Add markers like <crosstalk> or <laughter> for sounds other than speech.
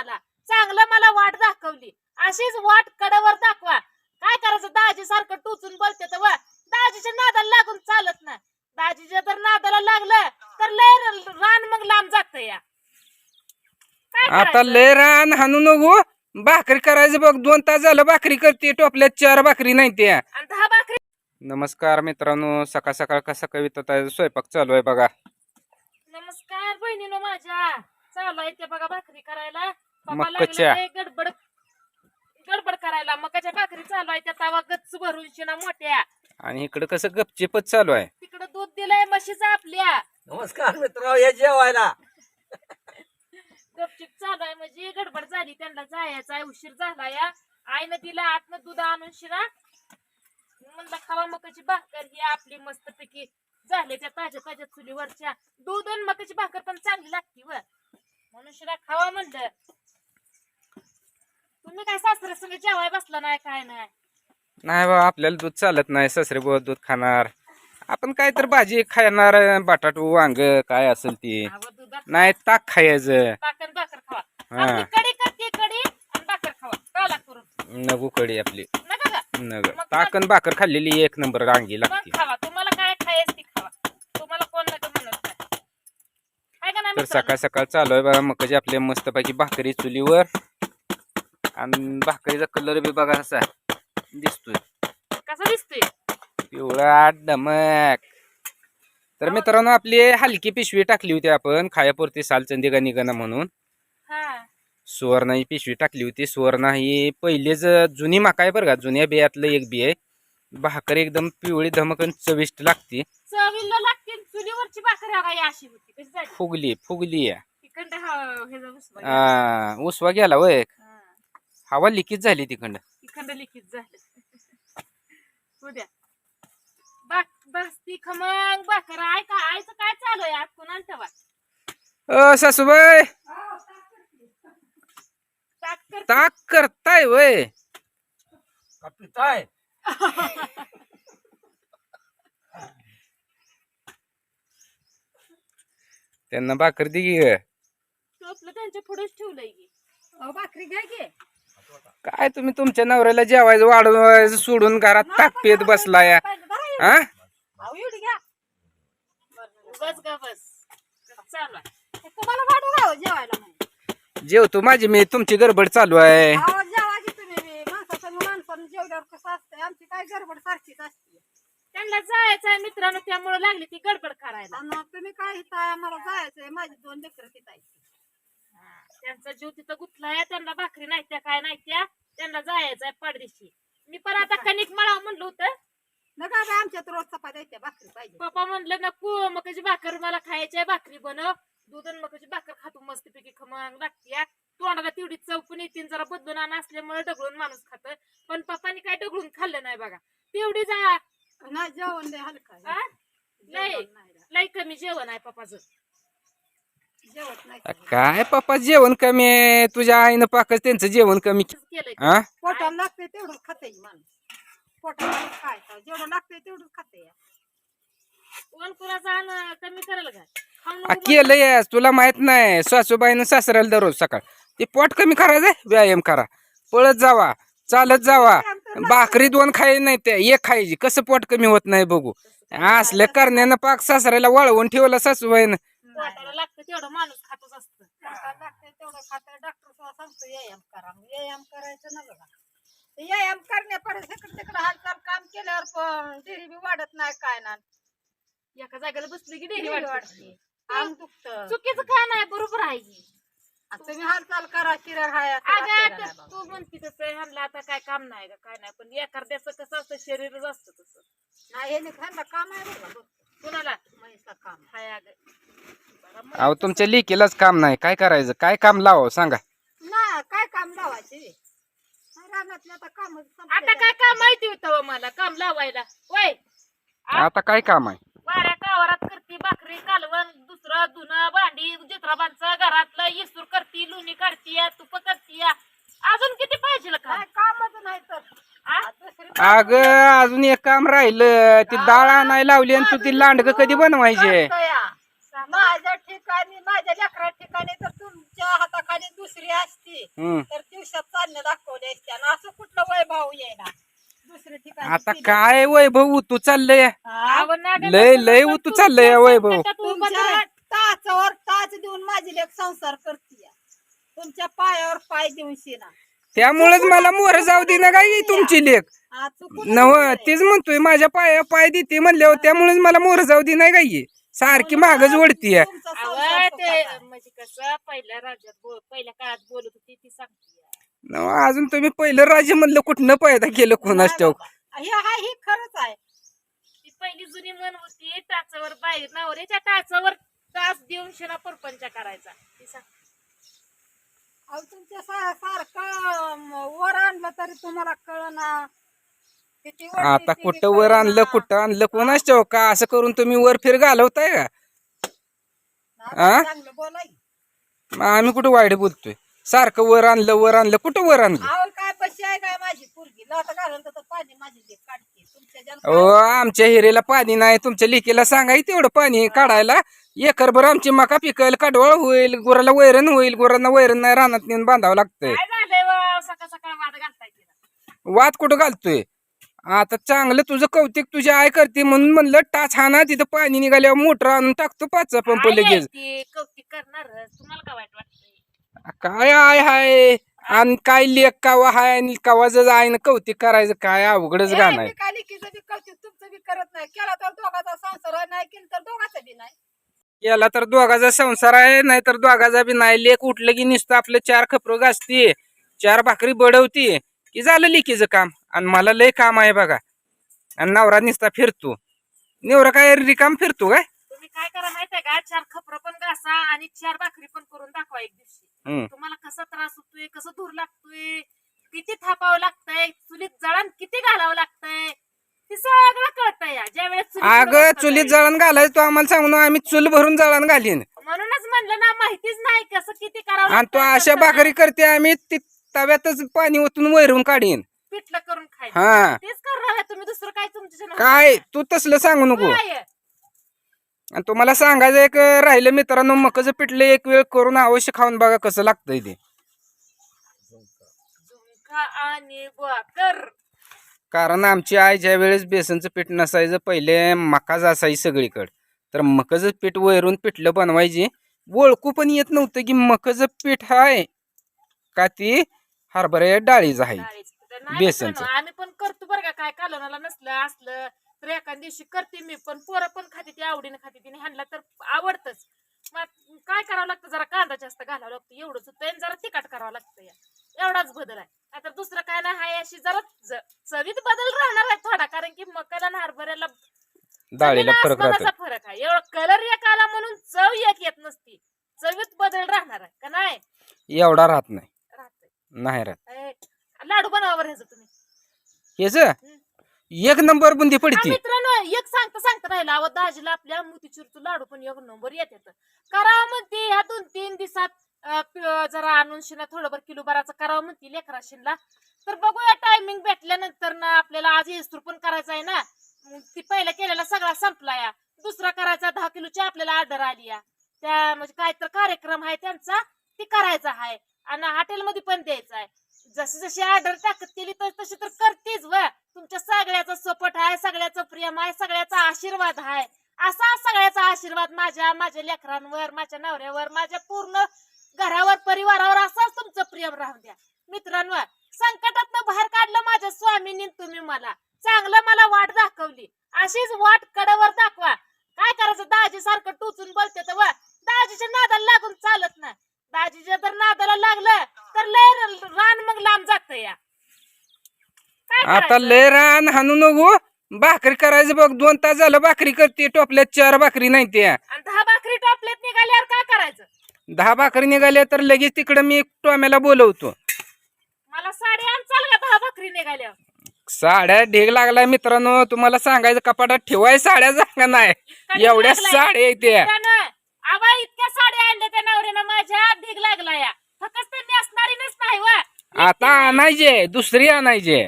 मला. चांगलं मला वाट दाखवली. अशीच वाट कडावर दाखवा. काय करायचं? दाजी सारखं टोचून बोलते तर दाजीच्या नादाला लागून चालत नाही. दाजीच्या तर नादाला लागलं तर लय रान मग लांब जात या. आता? लय रान हाणू नको. भाकरी करायचं बघ. दोन तास झालं भाकरी करते. टोपल्यात चार भाकरी नाही त्या. दहा भाकरी? नमस्कार मित्रांनो. सकाळ सकाळ कसा कविता स्वयंपाक चालू आहे बघा. नमस्कार बहिणीनो माझ्या. चालू आहे ते बघा भाकरी करायला. मक्काच्या. गडबड गडबड करायला. मकाच्या भाकरी चालू आहे त्या तवा गच्च भरून शिना मोठ्या. आणि इकडं कसं गपचिपच चालू आहे. तिकडं दूध दिलंय म्हशीचं आपल्या. नमस्कार मित्र या जेवायला. गपचिप चालू आहे म्हणजे गडबड झाली त्यांना जायचा आहे. उशीर झाला या आईनं दिला आतनं दूध आणून शिरा म्हणलं खावा मकाची भाकर. ही आपली मस्त पैकी झाले त्या ताज्या ताज्या चुलीवरच्या. दूध आणि मकाची भाकर पण चांगली लागती व. म्हणून शिरा खावा म्हणलं. तुम्ही काय सासऱ्या संग जेवाय बसला नाही काय नाही? नाही बा आपल्याला दूध चालत नाही ससरे बुवा दूध खाणार. आपण काय तर भाजी खाणार बटाटू वांग काय असेल ती. दुधात नाही ताक खायचं. भाकर भाकर खावा. हा. आपली कडी करते कडी आणि भाकर खावा. काला करून. नगू कडी आपली. नका का नग मग ताकन भाकर खाल्लेली एक नंबर रांगी मग लागते. खावा. तुम्हाला काय खायच ती खावा. तुम्हाला कोण नका म्हणत नाही आहे. का नाही तर मित्रांनो? सकाळ सकाळ चालू आहे बघा मकाची आपल्या मस्तपैकी भाकरी चुलीवर. आणि भाकरीचा कलर बी बघा असा दिसतोय. कसा दिसतोय? पिवळा डमक. तर मित्रांनो आपली हलकी पिशवी टाकली होती आपण. खायापुरती सालचंदी का निघणं म्हणून. हा. सुवर्ण ही पिशवी टाकली होती. सुवर्ण ही पहिलेच जुनी माका आहे बरं का. जुन्या बियातलं एक बी आहे. भाकर एकदम पिवळी धमकन चविष्ट लागते. चवीला लागते चुलीवरची भाकर आहे का अशी होती. कशी झाली? फुगली फुगली आहे. हा उसवा. गेला. वय. हवा लिकीच झाली तिकडं तिखंड लिखित झालं. <laughs> उद्या. बाक बस ती खमंग भाकर आहे का आयचं काय चालू आहे आज? कोणाला ठेवा? अ सासूबाई. ताक कर ताक करताय वय. का पिताय त्यांना भाकर दि की ग. त्यांच्या पुढेच ठेवलंय की. भाकरी घ्या की. काय तुम्ही तुमच्या नवऱ्याला जेवायचं वाढवायचं सोडून घरात ताक पेत बसलाय. हा? बस गा बस चालू आहे. तुम्हाला वाटू राव जेवायला मग जेवतो माझी मी तुमची गडबड चालू आहे. त्यांना जायचं आहे मित्रांनो त्यामुळे लागली ती गडबड करायला. तुम्ही काय आम्हाला जायचंय? माझी दोन लेकरं हितायची त्यांचा जीव तिथं गुतलाय त्यांना भाकरी नाही त्या काय नाही त्या त्यांना जायचं आहे परदेशी मी पण आता कणिक मळाव म्हणलं होतं. नका आमच्यात रोज चपात्या द्यायच्या भाकरी पाहिजे. पप्पा म्हणलं नको मकाची भाकर मला खायची आहे भाकरी बनव. दूध आणि मकाची भाकर खातो मस्तपैकी खमंग लागते तोंडाला तेवढी चव पण येते जरा बदलून आण असल्यामुळे डगळून माणूस खात. पण पप्पानी काय डगळून खाल्लं नाही बघा. तेवढी जा. नाही जेवण लय हलका नाही. लय कमी जेवण आहे पप्पाचं. नाही काय पप्पा जेवण कमी आहे. तुझ्या आईनं पाकच त्यांचं जेवण कमी केलंय हा पोटाला तेवढंच खाते माणूस. पोटाला काय जेवढं लागतंय तेवढंच खाते कोण कोणाचा अन्न कमी करेल का खाऊ आ, नको म्हणलं. केलंय तुला माहीत नाही. सासूबाईनं सासऱ्याला दररोज सकाळ ते पोट कमी करायचंय व्यायाम करा. पळत जावा. चालत जावा. भाकरी दोन खाय नाही ते एक खायची. कसं पोट कमी होत नाही बघू. असल्या करण्यानं पाक सासऱ्याला वळवून ठेवलं सासूबाईनं. पोटाला लागतं तेवढं माणूस खातच असतं. पोटाला लागतंय तेवढं खाते डॉक्टर सुद्धा सांगतो व्यायाम करा. मग व्यायाम करायचं ना बघा. ते व्यायाम करण्यापर्यंत इकडे तिकडे हालचाल काम केल्यावर पण डेरी बी वाढत नाही काय ना एका जागेला बसली की डेरी डेरी वाढते. वाढते. अंग दुखतं. चुकीचं काय नाही? बरोबर आहे. की. तुम्ही हालचाल करा शिरर हाय अगं आता. तू म्हणती तसं ह्यांना आता काय काम नाही का काय नाही. पण एखाद्याचं कसं असतं शरीरच असतं तसं. नाही हे खायला काम आहे बघा. कुणाला? म्हैसा काम हाय अगं. अहो तुमच्या लेकीलाच काम नाही. काय करायचं? काय काम लावावं? सांगा. ना काय काम लावायचे? रानातले आता काम आता काय काम माहिती होतं हो मला? काम लावायला. वय आता काय काम आहे? वाऱ्या कावरात करती भाकरी कालवण दुसरं धुणं भांडी जित्राबांचं घरातलं इसूर करती लोणी काढती तुप करती अजून किती पाहिजे का काय कामच नाही तर. आ? दुसरी अग अजून एक काम राहिलं. ती डाळ आणायला लावली आणि तू ती लांडग कधी बनवायचे? करतो या. माझ्या ठिकाणी माझ्या लेकरा ठिकाणी तर तुमच्या हाताखाली दुसरी असती हम्म. तर दिवसात चालणं दाखवले असत्या असं कुठलं वैभाव ठिकाणी आता केलं. काय वैभव तू चाललंय हा? लय- लय पण उतू तुमच्या चाललंय या वैभव. संकटात उभं तुमच्या राहा. टाचावर टाच देऊन माझी लेख संसार करते तुमच्या पायावर पाय देऊन शिना त्यामुळेच मला मोर जाऊ दे ना काय तुमची लेख हा, चुकून नव झालंय. तेच म्हणतोय माझ्या पाया पाय देते म्हणल्यावर त्यामुळेच मला मोर जाऊ दे नाही काय सारखी मागच वडतीय ते सुखाचा. म्हणजे कसं पहिल्या राज्यात बोल पहिल्या काळात बोलत होती ती सांगते नव अजून तुम्ही पहिलं राज्य म्हणलं कुठनं पैदा केलं कोणाच ठाऊक. हे हा ही खरंच आहे ती पहिली जुनी म्हण होती टाचावर बाहेर नवऱ्याच्या टाचावर तास देऊन शिना परपंच करायचा ती सांगते. अहो तुमच्या सा- सारखं म, वर आणलं तरी तुम्हाला कळना आता कुठं वर आणलं. कुठं आणलं कोणाच ठाऊक का असं करून तुम्ही वर फिर घालवताय का? हा, आ? मग आम्ही कुठं वाईट बोलतोय? सारखं वर आणलं वर आणलं कुठं वर आणलं? अहो काय पशी आहे काय माझी पोरगी? लाट घालून तर पाणी माझी लेक काढते. तुमच्या जन्म ओ आमच्या हिरेला पाणी नाही तुमच्या लेकीला सांगाय तेवढं पाणी काढायला. एकरभर आमची मका पिकल कडवळ होईल गुराला वैरण होईल गुरांना वैरण नाही रानात नेऊन बांधावं लागतंय. काय झालंय व, सकाळ सकाळ वाद घालताय तिला. वाद कुठं घालतोय? आता चांगलं तुझं कौतिक तुझी आय करते म्हणून म्हणलं टाच हा ना तिथं पाणी निघाल्यावर मोटर आणून टाकतो पाचचा पंप लगेच. आहे ती कौतिक करणार तुम्हाला काय वाईट वाटतंय? काय आय हाय? आणि काय लेख कावा हाय आणि कावा जर आहे ना कौतिक करायचं काय अवघडच गाणं आहे. काय लेकीचं बी करते तुमचं बी करत नाही. केला तर दोघाचा संसार आहे, नाही केलं तर दोघाचा बी नाही. याला तर दोघाचा संसार आहे नाही तर दोघाचा बी नाही. लेख उठलं की नुसतं आपलं चार खपरं घासती चार भाकरी बडवती. की झालं लिकीचं काम. आणि मला लय काम आहे बघा. आणि नवरा निसता फिरतो. नवरा काय रिकाम फिरतो काय? तुम्ही काय करा माहितीये का? चार खपर पण घासा आणि चार भाकरी पण करून दाखवा एक दिवशी. तुम्हाला कसा त्रास होतोय कसं धूर लागतोय किती थापावं लागतंय चुलीत जळण किती घालावं लागतंय ते सगळं कळतंय या. ज्या वेळेस अगं चुलीत जळण घालायचं तू आम्हाला सांगू ना आम्ही चूल भरून जळण घालीन. म्हणूनच म्हणलं ना माहितीच नाही कसं किती करावं आणि तू लागतंय, अशा कसं भाकरी. करते आम्ही ती तव्यातच पाणी ओतून वैरून काढीन. पिठलं करून खायचं हा. तेच करणार आहे तुम्ही दुसरं काय तुमच्या काय? तू तसलं सांगू नको. आणि तुम्हाला सांगायचं एक राहिलं मित्रांनो मकचं पिठलं एक वेळ करून अवश्य खाऊन बघा कसं लागतंय ते. आणि कर कारण आमची आई ज्या वेळेस बेसनचं पीठ नसायचं पहिले मकाच असायची सगळीकडे. तर मकाचं पीठ वैरून पिठलं बनवायची. ओळखू पण येत नव्हतं की मकाचं पीठ आहे का ती? हरभऱ्या डाळीचं आहे. नाही बेसनचं. मित्रांनो, आम्ही पण करतो बरं का काय कालवणाला नसलं असलं तर एका दिवशी करते मी पण पोरं पण खाते ती आवडीने खाते तिने ह्यांना तर आवडतच. मग काय करावं लागतं जरा कांदा जास्त घालावं लागतं एवढंच होतं आणि जरा तिखट करावं लागतं या. एवढाच बदल आहे. आता दुसरं काय नाही हाय अशी जरा ज- चवीत बदल राहणार आहे थोडा कारण की मकाला आणि हरभऱ्याला डाळीला जमीन फरक राहतो आसमानाचा फरक आहे. एवढा कलर एक आला म्हणून चव एक येत नसती. चवीत बदल राहणार आहे का नाही? एवढा राहत नाही. नाही राहत. ए, लाडू बनवावर ह्याचं तुम्ही. हेच एक नंबर बुंदी हा पडती मित्रांनो एक सांगता सांगता राहिला अव दाजीला आपल्या मोतीचूरचं लाडू पण एक नंबर येतात करावं म्हणते ह्या दोन तीन दिवसात अं, प- जरा आणून शिना थोडंभर किलो भराचं करावं म्हणते लेकरा शिनला. तर बघूया टायमिंग भेटल्यानंतर ना आपल्याला आज येस्तूर पण करायचा आहे ना. मग ती पहिला केलेला सगळा संपला या दुसरा करायचा दहा किलोची आपल्याला ऑर्डर आली या त्या म्हणजे काय तर कार्यक्रम आहे त्यांचा ती करायचा आहे. आणि हॉटेलमध्ये पण द्यायचा आहे. जशी जशी ऑर्डर टाकत केली तर तशी तर करतेच व. तुमच्या सगळ्याचा सपोर्ट आहे सगळ्याचं प्रेम आहे सगळ्याचा आशीर्वाद आहे. असा सगळ्याचा आशीर्वाद माझ्या माझ्या लेकरांवर माझ्या नवऱ्यावर माझ्या पूर्ण घरावर परिवारावर असाच तुमचं प्रेम राहून द्या. मित्रांवर संकटात बाहेर काढलं माझ्या स्वामींनी तुम्ही मला. चांगलं मला वाट दाखवली. अशीच वाट कडेवर दाखवा. काय करायचं? दाजी सारखं टोचून बोलते तर दाजीच्या नादाला लागून चाल नादाला लागलं तर लय रान मग लांब जात या. आता? लय रान हाणू नको. भाकरी करायचं बघ दोन तास झालं भाकरी करते टोपल्यात चार भाकरी नाही त्या. आणि दहा भाकरी टॉपलेट निघाल्यावर काय करायचं? दहा भाकरी निघाल्या तर लगेच तिकडं मी टोम्याला बोलवतो. मला साडी आण चाल का दहा भाकरी निघाल्यावर. साड्या ढेग लागलाय मित्रांनो तुम्हाला सांगायचं कपाटात ठेवाय साड्या जागा नाही. एवढ्या लागलाय. साड्या आहेत त्या. त्यानं आबा इतक्या साड्या आणल्या त्या नवऱ्यानं माझ्या ढीग लागला या. फक्त नाही आता आणायचे दुसरी आणायचे.